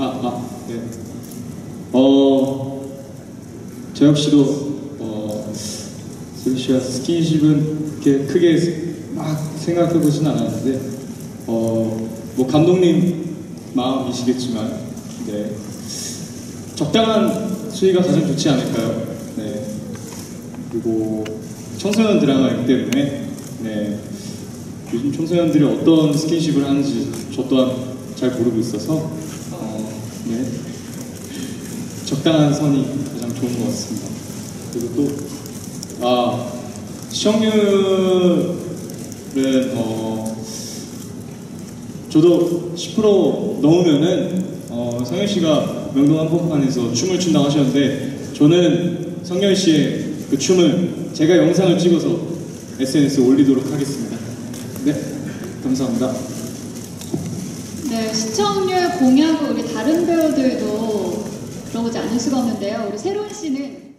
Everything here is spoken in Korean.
아, 아, 네. 어, 저 역시도, 어, 슬시와 스킨십은 이렇게 크게 막 생각해보진 않았는데, 어, 뭐 감독님 마음이시겠지만, 네. 적당한 수위가 가장 좋지 않을까요? 네. 그리고 청소년 드라마이기 때문에, 네. 요즘 청소년들이 어떤 스킨십을 하는지 저 또한 잘 모르고 있어서 어, 네. 적당한 선이 가장 좋은 것 같습니다. 그리고 또 아, 시청률은 어, 저도 10% 넘으면은 어, 성현 씨가 명동 한복판에서 춤을 춘다고 하셨는데 저는 성현 씨의 그 춤을 제가 영상을 찍어서 SNS에 올리도록 하겠습니다. 네, 감사합니다. 네, 시청률 공약을 우리 다른 배우들도 들어보지 않을 수가 없는데요. 우리 새로운 씨는